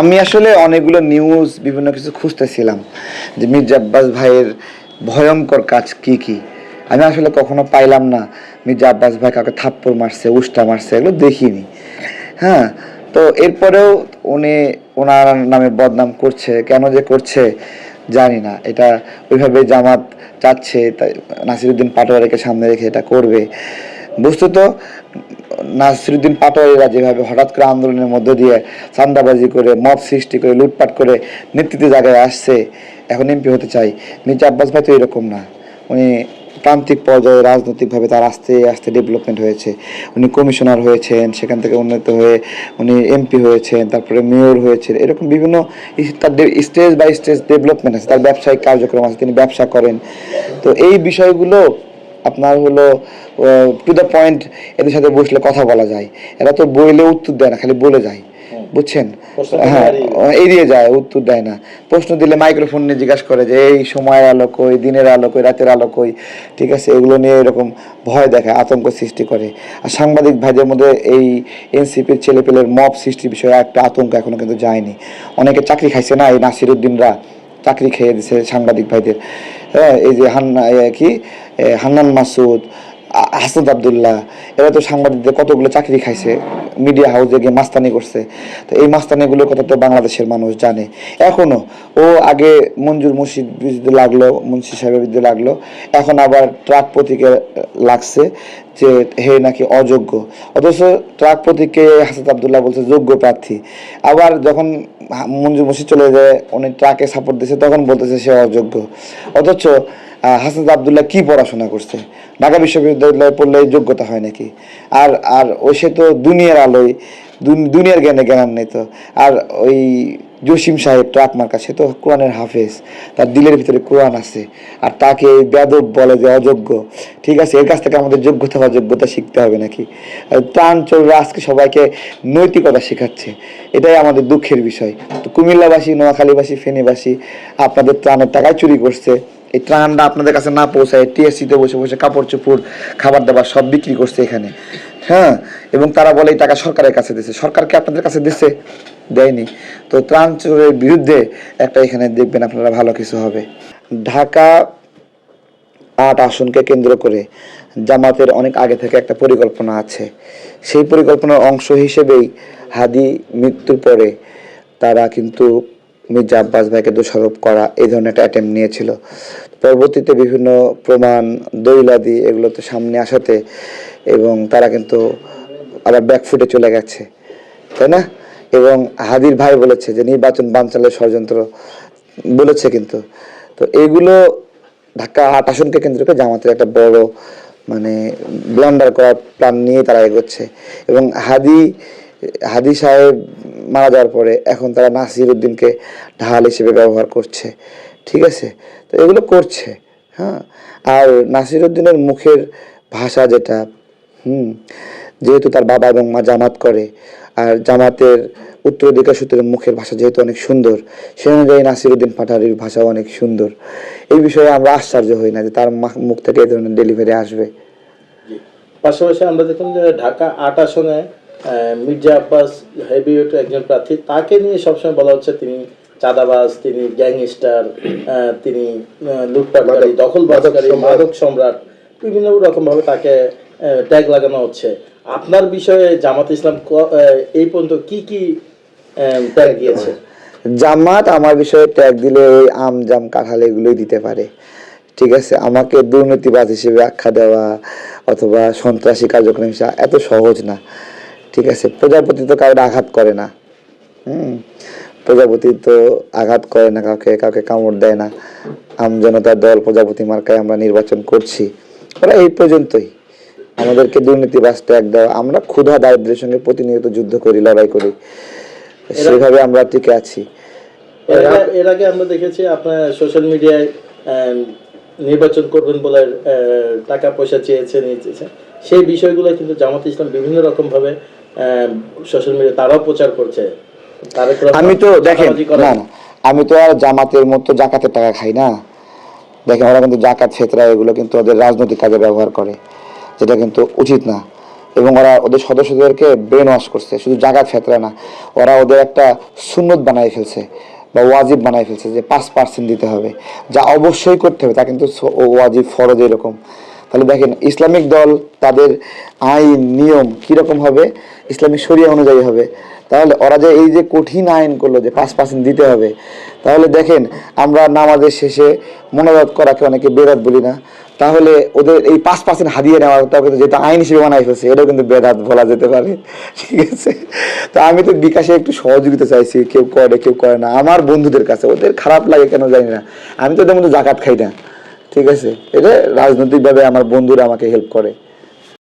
আমি আসলে অনেকগুলো নিউজ বিভিন্ন কিছু খুঁজতেছিলাম যে মির্জা আব্বাস ভাইয়ের ভয়ঙ্কর কাজ কি কি। আমি আসলে কখনো পাইলাম না মির্জা আব্বাস ভাই কাউকে থাপ্পড় মারছে, উষ্টা মারছে, এগুলো দেখিনি। হ্যাঁ তো এরপরেও উনি ওনার নামে বদনাম করছে, কেন যে করছে জানি না। এটা ওইভাবে জামাত চাচ্ছে, তাই নাসিরুদ্দিন পাটোয়ারিকে সামনে রেখে এটা করবে। বস্তুত, নাসিরুদ্দিন পাটোয়ারিরা যেভাবে হঠাৎ করে আন্দোলনের মধ্য দিয়ে চান্দাবাজি করে মত সৃষ্টি করে, লুটপাট করে নেতৃত্বে জায়গায় আসছে, এখন এমপি হতে চাই। মির্জা আব্বাস ভাই তো এরকম না। উনি প্রান্তিক পর্যায়ে রাজনৈতিকভাবে তার আস্তে আস্তে ডেভেলপমেন্ট হয়েছে। উনি কমিশনার হয়েছেন, সেখান থেকে উন্নত হয়ে উনি এমপি হয়েছেন, তারপরে মেয়র হয়েছেন, এরকম বিভিন্ন তার স্টেজ বাই স্টেজ ডেভেলপমেন্ট আছে, তার ব্যবসায়িক কার্যক্রম আছে, তিনি ব্যবসা করেন। তো এই বিষয়গুলো আপনার হলো টু দ্য পয়েন্ট এদের সাথে বসলে কথা বলা যায়। এরা তো বইলে উত্তর দেয় না খালি বলে যায়। বুঝছেন? হ্যাঁ এড়িয়ে যায় উত্তর দেয় না। প্রশ্ন দিলে মাইক্রোফোন নিয়ে জিজ্ঞাসা করে যে এই সময়ের আলো কই দিনের আলো কই রাতের আলো কই? ঠিক আছে এগুলো নিয়ে এরকম ভয় দেখায় আতঙ্ক সৃষ্টি করে। আর সাংবাদিক ভাইদের মধ্যে এই এনসিপির ছেলেপেলের মব সৃষ্টির বিষয়ে একটা আতঙ্ক এখনও কিন্তু যায়নি। অনেকে চাকরি খাইছে না এই নাসিরুদ্দিনরা। চাকরি খেয়ে দিছে সাংবাদিক ভাইদের। হ্যাঁ এই যে হান্না কি হান্নান মাসুদ আ- হাসান আবদুল্লাহ, এরা তো সাংবাদিকদের কতগুলো চাকরি খাইছে মিডিয়া হাউসে গিয়ে মাস্তানি করছে। তো এই মাস্তানিগুলোর কথা তো বাংলাদেশের মানুষ জানে। এখনও ও আগে মঞ্জুর মুর্শিদ বিরুদ্ধে লাগল, মুন্সি সাহেবের বিরুদ্ধে লাগল, এখন আবার ট্রাক প্রতীকে লাগছে যে হে নাকি অযোগ্য। অথচ ট্রাক প্রতীককে হাসান আবদুল্লাহ বলছে যোগ্য প্রার্থী। আবার যখন মঞ্জুর মুর্শিদ চলে যায়, উনি ট্রাকে সাপোর্ট দিচ্ছে তখন বলতেছে সে অযোগ্য। অথচ হাসান আবদুল্লাহ কি পড়াশোনা করছে? ঢাকা বিশ্ববিদ্যালয়ে পড়লে যোগ্যতা হয় নাকি? আর আর ও সে তো দুনিয়ার আলোয়, দুন- দুনিয়ার জ্ঞানে জ্ঞান নেই তো আর ওই জসিম সাহেব ট্রাক মার্কা সে তো কোরআনের হাফেজ, তার দিলের ভিতরে কোরআন আছে, আর তাকে বেদব বলে যে অযোগ্য, ঠিক আছে? এর কাছ থেকে আমাদের যোগ্যতা অযোগ্যতা শিখতে হবে নাকি? প্রাণ চলরা আজকে সবাইকে নৈতিকতা শেখাচ্ছে, এটাই আমাদের দুঃখের বিষয়। তো কুমিল্লাবাসী, নোয়াখালীবাসী, ফেনীবাসী আপনাদের ত্রাণের টাকায় চুরি করছে, এই ত্রাণটা আপনাদের কাছে না পৌঁছায় টিএসসিতে বসে বসে কাপড় চোপড় খাবার দাবার সব বিক্রি করছে এখানে হ্যাঁ? এবং তারা বলে এই টাকা সরকারের কাছে দিচ্ছে সরকারকে আপনাদের কাছে দিচ্ছে দেয়নি। তো ত্রাণ চোরের বিরুদ্ধে একটা এখানে দেখবেন আপনারা ভালো কিছু হবে। ঢাকা আট আসনকে কেন্দ্র করে জামাতের অনেক আগে থেকে একটা পরিকল্পনা আছে। সেই পরিকল্পনার অংশ হিসেবেই হাদি মৃত্যুর পরে তারা কিন্তু মির্জা আব্বাস ভাইকে দোষারোপ করা এই ধরনের একটা অ্যাটেম্প নিয়েছিল। পরবর্তীতে বিভিন্ন প্রমাণ দৈলাদি এগুলো তো সামনে আসাতে এবং তারা কিন্তু আবার ব্যাকফুটে চলে গেছে। তাই না? এবং হাদির ভাই বলেছে যে নির্বাচন বানচালের ষড়যন্ত্র বলেছে কিন্তু। তো এইগুলো ঢাকা আট আসনকে কেন্দ্র করে জামাতের একটা বড় মানে ব্লান্ডার করার প্ল্যান নিয়ে তারা এগোচ্ছে। এবং হাদি হাদি সাহেব মারা যাওয়ার পরে এখন তারা নাসির উদ্দিনকে ঢাল হিসেবে ব্যবহার করছে। ঠিক আছে? তো এগুলো করছে হ্যাঁ? আর নাসির উদ্দিনের মুখের ভাষা যেটা, হুম, যেহেতু তার বাবা এবং মা জামাত করে আর জামাতের উত্তরাধিকার সূত্রের মুখের ভাষা যেহেতু অনেক সুন্দর সে অনুযায়ী নাসিরুদ্দিন পাঠারির ভাষাও অনেক সুন্দর। এই বিষয়ে আমরা আশ্চর্য হই না যে তার মুখ থেকে এই ধরনের ডেলিভারি আসবে। পাশাপাশি আমরা দেখুন যে ঢাকা আট আসনে মির্জা আব্বাস হেভিওয়েট একজন প্রার্থী তাকে নিয়ে সবসময় বলা হচ্ছে তিনি চাঁদাবাজ তিনি গ্যাংস্টার তিনি লুটপাটকারী দখলবাজকারী মাদক সম্রাট। বিভিন্ন রকম ভাবে তাকে ট্যাগ লাগানো হচ্ছে। আপনার বিষয়ে জামাত ইসলাম এই পর্যন্ত কি কি ট্যাগ দিয়েছে? জামাত আমার বিষয়ে ট্যাগ দিলে ওই আম, জাম, কাঁঠাল এগুলোই দিতে পারে। ঠিক আছে? আমাকে দুর্নীতিবাজ হিসেবে আখ্যা দেওয়া অথবা সন্ত্রাসী কার্যক্রম হিসেবে এত সহজ না। ঠিক আছে? প্রজাপতি তো কাউকে আঘাত করে না। হুম? প্রজাপতি তো আঘাত করে না, কাউকে কাউকে কামড় দেয় না। আমজনতার দল প্রজাপতি মার্কায় আমরা নির্বাচন করছি। ওরা এই পর্যন্তই। আমাদেরকে দুর্নীতিবাজ ট্যাগ দেওয়া। আমরা ক্ষুধা দারিদ্রের সঙ্গে প্রতিনিয়ত যুদ্ধ করি লড়াই করি। সেভাবে আমরা টিকে আছি। এর আগে- আমরা দেখেছি আপনার সোশ্যাল মিডিয়ায় নির্বাচন করবেন বলে টাকা পয়সা চেয়েছেন এই চেয়েছেন। সেই বিষয়গুলো কিন্তু জামাত ইসলাম বিভিন্ন রকম ভাবে সোশ্যাল মিডিয়া তারাও প্রচার করছে। আমি তো দেখেন না আমি তো আর জামাতের মতো জাকাতের টাকা খাই না। দেখেন ওরা কিন্তু জাকাত ফেতরা এগুলো কিন্তু ওদের রাজনৈতিক কাজে ব্যবহার করে। যেটা কিন্তু উচিত না। এবং ওরা ওদের সদস্যদেরকে ব্রেন ওয়াশ করছে, শুধু জাকাত ফেতরা না, ওরা ওদের একটা সুন্নত বানাই ফেলছে বা ওয়াজিব বানাই ফেলছে যে পাঁচ পার্সেন্ট দিতে হবে। যা অবশ্যই করতে হবে, তা কিন্তু ওয়াজিব ফরজ এরকম। তাহলে দেখেন, ইসলামিক দল তাদের আইন, নিয়ম কীরকম হবে? ইসলামিক শরিয়া অনুযায়ী হবে। তাহলে ওরা যে এই যে কঠিন আইন করল যে পাঁচ পার্সেন্ট দিতে হবে তাহলে দেখেন, আমরা নামাজের শেষে মনোরথ করাকে অনেকে বেদাত বলি না। তাহলে ওদের এই পাঁচ পার্সেন্ট হারিয়ে নেওয়াটা কিন্তু যেটা আইন হিসেবে বানাই ফেলছে, এটাও কিন্তু বেদাত বলা যেতে পারে। ঠিক আছে? তো আমি তো বিকাশে একটু সহযোগিতা চাইছি, কেউ করে কেউ করে না। আমার বন্ধুদের কাছে, ওদের খারাপ লাগে কেন জানি না। আমি তো ওদের মধ্যে জাকাত খাই না। ঠিক আছে? এটা রাজনৈতিকভাবে আমার বন্ধুরা আমাকে হেল্প করে।